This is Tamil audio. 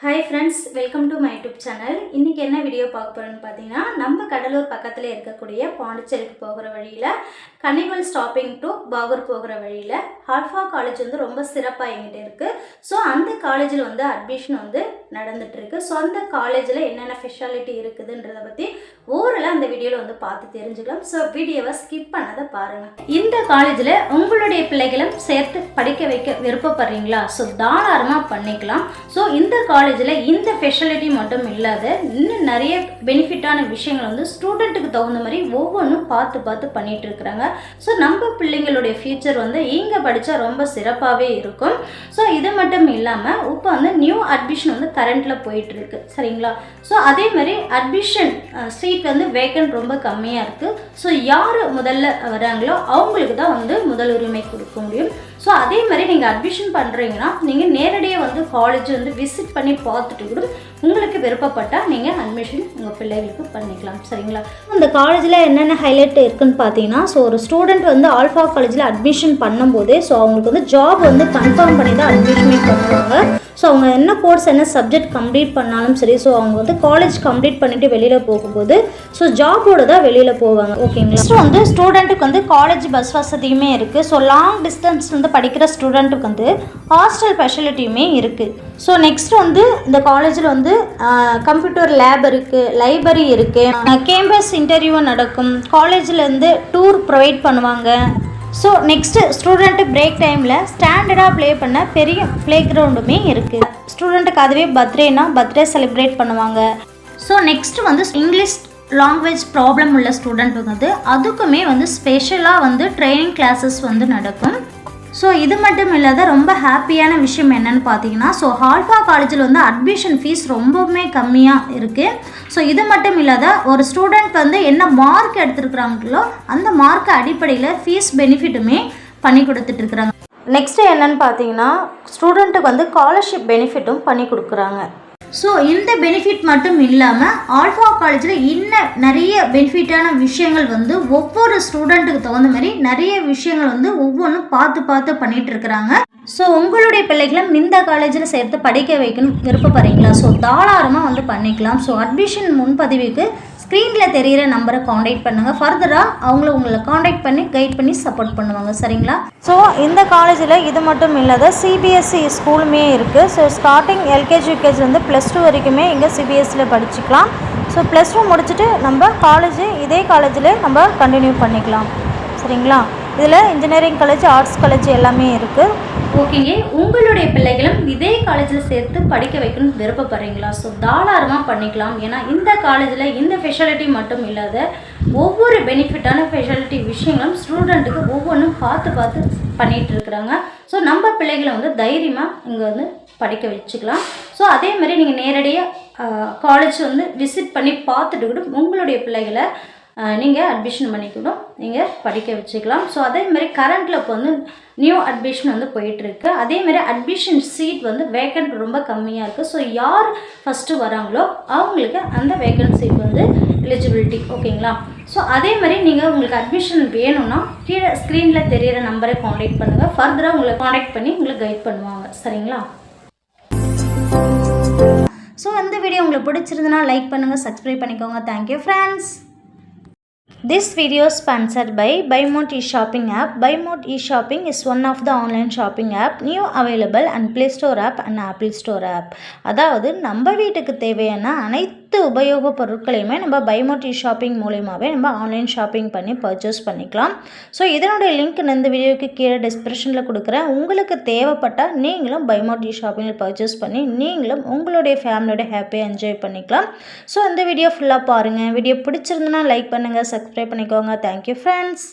Hi friends welcome to my YouTube channel இன்றைக்கி என்ன வீடியோ பார்க்க போகிறோன்னு பார்த்தீங்கன்னா நம்ம கடலூர் பக்கத்தில் இருக்கக்கூடிய பாண்டிச்சேரிக்கு போகிற வழியில் கன்னிவல் ஸ்டாப்பிங் டு பாகூர் போகிற வழியில் ஹால்ஃபா காலேஜ் வந்து ரொம்ப சிறப்பாக எங்கிட்ட இருக்குது ஸோ அந்த காலேஜில் வந்து அட்மிஷன் வந்து நடந்துகிட்ருக்கு ஸோ அந்த காலேஜில் என்னென்ன ஸ்பெஷாலிட்டி இருக்குதுன்றதை பற்றி ஓரில் அந்த வீடியோவில் வந்து பார்த்து தெரிஞ்சுக்கலாம். ஸோ வீடியோவை ஸ்கிப் பண்ணதை பாருங்கள் இந்த காலேஜில் உங்களுடைய பிள்ளைகளும் சேர்த்து படிக்க வைக்க விருப்பப்படுறீங்களா? ஸோ தாராளமாக பண்ணிக்கலாம். ஸோ இந்த காலேஜில் இந்த ஃபெசிலிட்டி மட்டும் இல்லாத இன்னும் நிறைய பெனிஃபிட்டான விஷயங்கள் வந்து ஸ்டூடெண்ட்டுக்கு தகுந்த மாதிரி ஒவ்வொன்றும் பார்த்து பார்த்து பண்ணிட்டு இருக்கிறாங்க. ஸோ நம்ம பிள்ளைங்களுடைய ஃபியூச்சர் வந்து இங்கே படித்தா ரொம்ப சிறப்பாகவே இருக்கும். ஸோ இது மட்டும் இல்லாமல் இப்போ வந்து நியூ அட்மிஷன் வந்து கரண்ட்டில் போயிட்டுருக்கு சரிங்களா? ஸோ அதே மாதிரி அட்மிஷன் சீட் வந்து வேக்கன்ட் ரொம்ப கம்மியாக இருக்குது ஸோ யார் முதல்ல வராங்களோ அவங்களுக்கு தான் வந்து முதல் உரிமை கொடுக்க முடியும். ஸோ அதே மாதிரி நீங்கள் அட்மிஷன் பண்ணுறீங்கன்னா நீங்கள் நேரடியாக வந்து காலேஜ் வந்து விசிட் பண்ணி பார்த்துட்டு கூட உங்களுக்கு விருப்பப்பட்டால் நீங்கள் அட்மிஷன் உங்கள் பிள்ளைகளுக்கு பண்ணிக்கலாம் சரிங்களா? அந்த காலேஜில் என்னென்ன ஹைலைட் இருக்குன்னு பார்த்தீங்கன்னா ஸோ ஒரு ஸ்டூடெண்ட் வந்து ஆல்ஃபா காலேஜில் அட்மிஷன் பண்ணும்போதே ஸோ அவங்களுக்கு வந்து ஜாப் வந்து கன்ஃபார்ம் பண்ணி தான் அட்மிஷனே பண்ணுவாங்க ஸோ அவங்க என்ன கோர்ஸ் என்ன சப்ஜெக்ட் கம்ப்ளீட் பண்ணாலும் சரி ஸோ அவங்க வந்து காலேஜ் கம்ப்ளீட் பண்ணிவிட்டு வெளியில் போகும்போது ஸோ ஜாபோட தான் வெளியில் போவாங்க ஓகேங்களா ஸோ வந்து ஸ்டூடெண்ட்டுக்கு வந்து காலேஜ் பஸ் வசதியுமே இருக்குது ஸோ லாங் டிஸ்டன்ஸ் வந்து படிக்கிற ஸ்டூடெண்ட்டுக்கு வந்து ஹாஸ்டல் ஃபெசிலிட்டியுமே இருக்குது ஸோ நெக்ஸ்ட் வந்து இந்த காலேஜில் வந்து கம்ப்யூட்டர் லேப் இருக்குது லைப்ரரி இருக்குது கேம்பஸ் இன்டர்வியூ நடக்கும். காலேஜில் டூர் ப்ரொவைட் பண்ணுவாங்க. ஸோ நெக்ஸ்ட்டு ஸ்டூடெண்ட்டு பிரேக் டைமில் ஸ்டாண்டர்டாக ப்ளே பண்ண பெரிய ப்ளே கிரவுண்டுமே இருக்குது ஸ்டூடெண்ட்டுக்கு அதுவே பர்த்டேனா பர்த்டே செலிப்ரேட் பண்ணுவாங்க. ஸோ நெக்ஸ்ட் வந்து இங்கிலீஷ் லாங்குவேஜ் ப்ராப்ளம் உள்ள ஸ்டூடெண்ட் வந்து அதுக்குமே வந்து ஸ்பெஷலாக வந்து ட்ரைனிங் கிளாஸஸ் வந்து நடக்கும். ஸோ இது மட்டும் இல்லாத ரொம்ப ஹாப்பியான விஷயம் என்னென்னு பார்த்தீங்கன்னா ஸோ ஹால்ஃபா காலேஜில் வந்து அட்மிஷன் ஃபீஸ் ரொம்பவுமே கம்மியாக இருக்குது ஸோ இது மட்டும் இல்லாத ஒரு ஸ்டூடெண்ட் வந்து என்ன மார்க் எடுத்துருக்குறாங்களோ அந்த மார்க் அடிப்படையில் ஃபீஸ் பெனிஃபிட்டுமே பண்ணி கொடுத்துட்ருக்குறாங்க. நெக்ஸ்ட்டு என்னென்னு பார்த்தீங்கன்னா ஸ்டூடெண்ட்டுக்கு வந்து ஸ்காலர்ஷிப் பெனிஃபிட்டும் பண்ணி கொடுக்குறாங்க. ஸோ இந்த பெனிஃபிட் மட்டும் இல்லாமல் ஆல்ஃபா காலேஜில் இன்னும் நிறைய பெனிஃபிட்டான விஷயங்கள் வந்து ஒவ்வொரு ஸ்டூடெண்ட்டுக்கு தகுந்த மாதிரி நிறைய விஷயங்கள் வந்து ஒவ்வொன்றும் பார்த்து பார்த்து பண்ணிகிட்டு இருக்கிறாங்க. ஸோ உங்களுடைய பிள்ளைகளும் இந்த காலேஜில் சேர்த்து படிக்க வைக்கணும் விருப்பப்படுறீங்களா? ஸோ தாராளமாக வந்து பண்ணிக்கலாம். ஸோ அட்மிஷன் முன்பதிவுக்கு ஸ்க்ரீனில் தெரிகிற நம்பரை காண்டாக்ட் பண்ணுங்கள் ஃபர்தராக அவங்கள உங்களை காண்டாக்ட் பண்ணி கைட் பண்ணி சப்போர்ட் பண்ணுவாங்க. சரிங்களா? ஸோ இந்த காலேஜில் இது மட்டும் இல்லாத சிபிஎஸ்சி ஸ்கூலுமே இருக்குது ஸோ ஸ்டார்டிங் எல்கேஜி யூகேஜி வந்து ப்ளஸ் டூ வரைக்குமே இங்கே சிபிஎஸ்சியில் படிச்சுக்கலாம். ஸோ ப்ளஸ் டூ முடிச்சுட்டு நம்ம காலேஜு இதே காலேஜில் நம்ம கண்டினியூ பண்ணிக்கலாம். சரிங்களா? இதில் இன்ஜினியரிங் காலேஜ் ஆர்ட்ஸ் காலேஜ் எல்லாமே இருக்குது ஓகேங்க உங்களுடைய பிள்ளைகளும் இதே காலேஜில் சேர்த்து படிக்க வைக்கணும்னு விருப்பப்படுறீங்களா? ஸோ தாராளமாக பண்ணிக்கலாம். ஏன்னா இந்த காலேஜில் இந்த ஃபெசிலிட்டி மட்டும் இல்லாத ஒவ்வொரு பெனிஃபிட்டான ஃபெசிலிட்டி விஷயங்களும் ஸ்டூடெண்ட்டுக்கு ஒவ்வொன்றும் பார்த்து பார்த்து பண்ணிகிட்டு இருக்கிறாங்க. ஸோ நம்ம பிள்ளைகளை வந்து தைரியமாக இங்கே வந்து படிக்க வச்சுக்கலாம். ஸோ அதே மாதிரி நீங்கள் நேரடியாக காலேஜ் வந்து விசிட் பண்ணி பார்த்துட்டு கூட உங்களுடைய பிள்ளைகளை நீங்கள் அட்மிஷன் பண்ணிக்கணும். நீங்கள் படிக்க வச்சுக்கலாம். ஸோ அதேமாரி கரண்ட்டில் இப்போ வந்து நியூ அட்மிஷன் வந்து போயிட்டுருக்கு. அதேமாதிரி அட்மிஷன் சீட் வந்து வேக்கண்ட் ரொம்ப கம்மியாக இருக்குது ஸோ யார் ஃபஸ்ட்டு வராங்களோ அவங்களுக்கு அந்த வேக்கண்ட் சீட் வந்து எலிஜிபிலிட்டி ஓகேங்களா ஸோ அதே மாதிரி நீங்கள் உங்களுக்கு அட்மிஷன் வேணும்னா கீழே ஸ்க்ரீனில் தெரியிற நம்பரை காண்டாக்ட் பண்ணுங்கள் ஃபர்தராக உங்களை காண்டாக்ட் பண்ணி உங்களை கைட் பண்ணுவாங்க. சரிங்களா? ஸோ இந்த வீடியோ உங்களுக்கு பிடிச்சிருந்தனா லைக் பண்ணுங்கள் சப்ஸ்கிரைப் பண்ணிக்கோங்க. Thank you friends This video is sponsored by Buymode e-shopping app. Buymode e-shopping is one of the online shopping app new available on Play Store app and Apple Store app. அதாவது நம்ம வீட்டுக்கு தேவையான அனைத்து உபயோகப் பொருட்களையுமே நம்ம பைமோட்டி ஷாப்பிங் மூலியமாகவே நம்ம ஆன்லைன் ஷாப்பிங் பண்ணி பர்ச்சேஸ் பண்ணிக்கலாம். ஸோ இதனுடைய லிங்க் இந்த வீடியோக்கு கீழே டிஸ்கிரிப்ஷனில் கொடுக்குறேன். உங்களுக்கு தேவைப்பட்டால் நீங்களும் பைமோட் ஷாப்பிங்கில் பர்ச்சேஸ் பண்ணி நீங்களும் உங்களுடைய ஃபேமிலியோட ஹாப்பியாக என்ஜாய் பண்ணிக்கலாம். ஸோ அந்த வீடியோ ஃபுல்லாக பாருங்கள் வீடியோ பிடிச்சிருந்தனா லைக் பண்ணுங்கள் சப்ஸ்கிரைப் பண்ணிக்கோங்க. Thank you friends